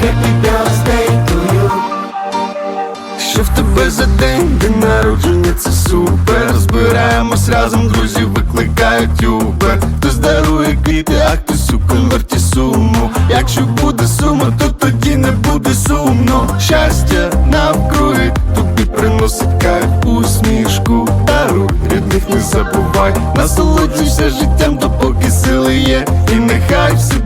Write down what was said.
Happy birthday to you Що в тебе за день, день народження, це супер. Збираємось разом, друзі, викликають Uber. Хтось дарує квіти, а хтось у конверті суму. Якщо буде сума, то тоді не буде сумно. Щастя навкруги, тобі приносить кайф усмішку Даруй, рідних не забувай. Насолоджуйся життям, допоки сили є. І нехай всі.